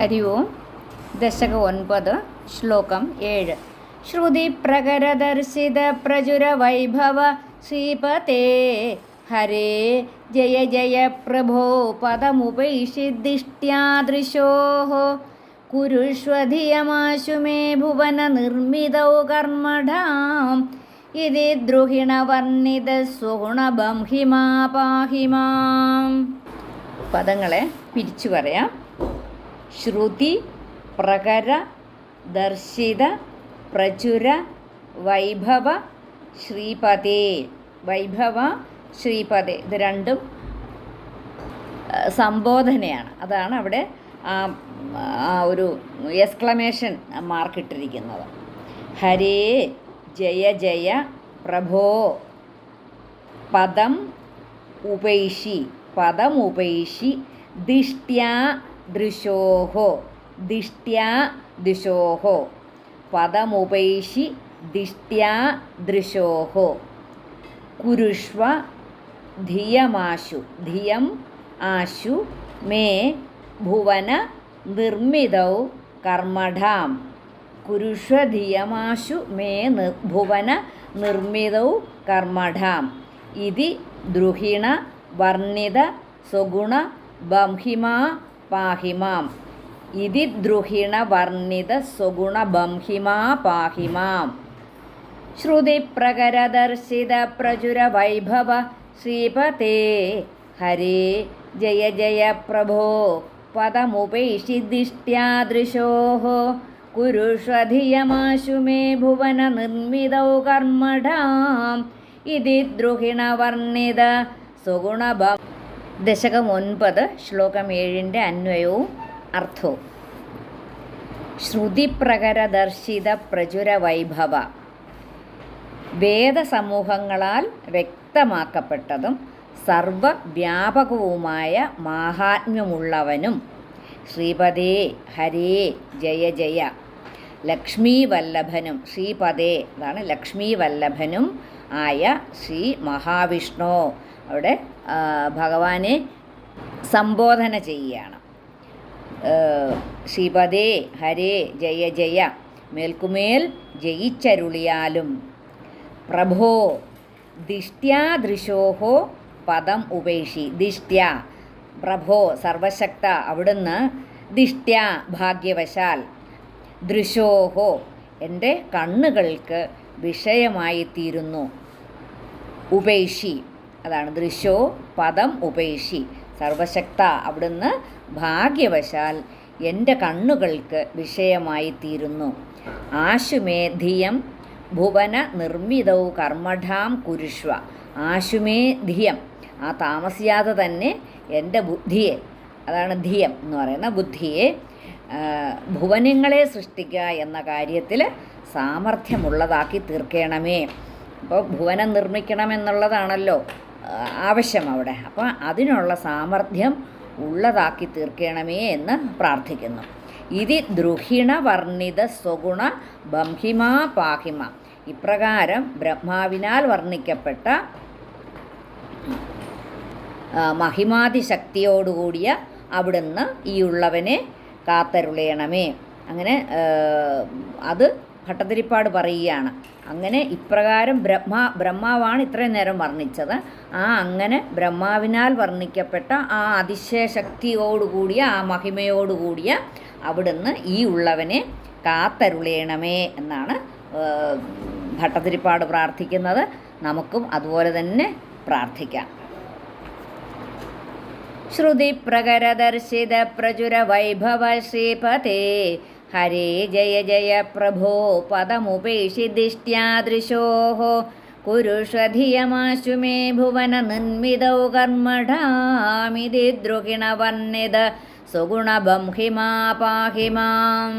ഹരി ഓം ദശക ഒൻപത് ശ്ലോകം ഏഴ് ശ്രുതി പ്രകരദർശിത പ്രചുര വൈഭവ ശ്രീപതേ ഹരേ ജയ ജയ പ്രഭോ പദമുപൈഷിദിഷ്ട്യാദൃശോ കുരുഷ്വധിയമാശു മേ ഭുവന നിർമ്മിതൗ കർമ്മഠാം ഇതി ദ്രുഹിണവർണിത സുഗുണബംഹിമാ പാഹിമാം പദങ്ങളെ പിരിച്ചു പറയാം. ശ്രുതി പ്രകര ദർശിത പ്രചുര വൈഭവ ശ്രീപതേ വൈഭവ ശ്രീപതേ ഇത് രണ്ടും സംബോധനയാണ്. അതാണ് അവിടെ ഒരു എക്സ്ക്ലമേഷൻ മാർക്ക് ഇട്ടിരിക്കുന്നത്. ഹരേ ജയ ജയ പ്രഭോ. പദം ഉപൈഷി പദം ഉപൈഷി ദിഷ്ട്യാ ദൃശോഹോ ദിഷ്ട്യാ ദിശോഹോ. പദമുപൈഷി ദിഷ്ട്യാ ദൃശോഹോ. കുരുഷ്വ ധിയമാശു ധിയം ആശു മേ ഭുവന നിർമ്മിതൗ കർമ്മഠാം. കുരുഷ്വ ധിയമാശു മേ ഭുവന നിർമ്മിതൗ കർമ്മഠാം. ഇതി ദ്രുഹിണ വർണിത സ്വഗുണ ബംഹിമാ പാഹിമാം. ഇതി ദ്രുഹിണ വർണിത സ്വഗുണ ബംഹിമാ പാഹിമാം. ശ്രുതിപ്രകരദർശിത പ്രചുര വൈഭവ ശ്രീപതേ. ഹരേ ജയ ജയ പ്രഭോ. പദമുപൈഷിദിഷ്ട്യാദൃശോ കുരുഷ്വധിയമാശു മേ ഭുവന നിർമ്മിതൗ കർമ്മഠാം ഇതി ദ്രുഹിണവർണിത സുഗുണഭ ദശകം ഒൻപത് ശ്ലോകം ഏഴിന്റെ അന്വയവും അർത്ഥവും. ശ്രുതിപ്രകരദർശിത പ്രചുര വൈഭവ വേദസമൂഹങ്ങളാൽ വ്യക്തമാക്കപ്പെട്ടതും സർവവ്യാപകവുമായ മാഹാത്മ്യമുള്ളവനും ശ്രീപദേ ഹരേ ജയ ജയ. ലക്ഷ്മീ വല്ലഭനും ശ്രീപദേ അതാണ് ലക്ഷ്മീ വല്ലഭനും ആയ ശ്രീ മഹാവിഷ്ണു. അവിടെ ഭഗവാനെ സംബോധന ചെയ്യുകയാണ്. ശ്രീപദേ ഹരേ ജയ ജയ മേൽക്കുമേൽ ജയിച്ചരുളിയാലും പ്രഭോ ദിഷ്ട്യാദൃശോഹോ പദം ഉപേക്ഷി ദിഷ്ട്യ പ്രഭോ സർവശക്ത അവിടുന്ന് ദിഷ്ട്യ ഭാഗ്യവശാൽ ദൃശോഹോ എന്റെ കണ്ണുകൾക്ക് വിഷയമായി തീരുന്നു ഉപേക്ഷി. അതാണ് ദൃശോ പദം ഉപേക്ഷി. സർവശക്ത അവിടുന്ന് ഭാഗ്യവശാൽ എന്റെ കണ്ണുകൾക്ക് വിഷയമായി തീരുന്നു ധിയം ഭുവന നിർമ്മിതൗ കർമ്മഠാം കുരുഷ്വ. ആശുമേ ധിയം ആ താമസിയാതെ തന്നെ എന്റെ ബുദ്ധിയെ അതാണ് ധിയം എന്ന് പറയുന്ന ബുദ്ധിയെ ഭുവനങ്ങളെ സൃഷ്ടിക്കുക എന്ന കാര്യത്തിൽ സാമർഥ്യമുള്ളതാക്കി തീർക്കണമേ. അപ്പോൾ ഭുവനം നിർമ്മിക്കണമെന്നുള്ളതാണല്ലോ. ആവശ്യം അവിടെ. അപ്പോൾ അതിനുള്ള സാമർഥ്യം ഉള്ളതാക്കി തീർക്കണമേ എന്ന് പ്രാർത്ഥിക്കുന്നു. ഇതി ദ്രുഹിണ വർണിത സ്വഗുണ ബംഹിമാ പാഹിമ. ഇപ്രകാരം ബ്രഹ്മാവിനാൽ വർണിക്കപ്പെട്ട മഹിമാതിശക്തിയോടുകൂടിയ അവിടുന്ന് ഈ ഉള്ളവനെ കാത്തരുളയണമേ. അങ്ങനെ അത് ഭട്ടതിരിപ്പാട് പറയുകയാണ്. അങ്ങനെ ഇപ്രകാരം ബ്രഹ്മ ബ്രഹ്മാവാണ് ഇത്രയും നേരം വർണിച്ചത്. ആ അങ്ങനെ ബ്രഹ്മാവിനാൽ വർണിക്കപ്പെട്ട ആ അതിശയശക്തിയോടുകൂടിയ ആ മഹിമയോടുകൂടിയ അവിടുന്ന് ഈ ഉള്ളവനെ കാത്തരുളയണമേ എന്നാണ് ഭട്ടതിരിപ്പാട് പ്രാർത്ഥിക്കുന്നത്. നമുക്കും അതുപോലെ തന്നെ പ്രാർത്ഥിക്കാം. ശ്രുതിപ്രകരദർശിത പ്രചുര വൈഭവ ശ്രീപതേ. ഹരേ ജയ ജയ പ്രഭോ പദമുപേഷിദിഷ്ട്യാദൃശോ കുരുഷധിയമാശു മേ ഭുവന നിർമ്മിതൗ കർമ്മഠാമിതി ദ്രുഹിണവർണിത സുഗുണബംഹിമാ പാഹിമാം.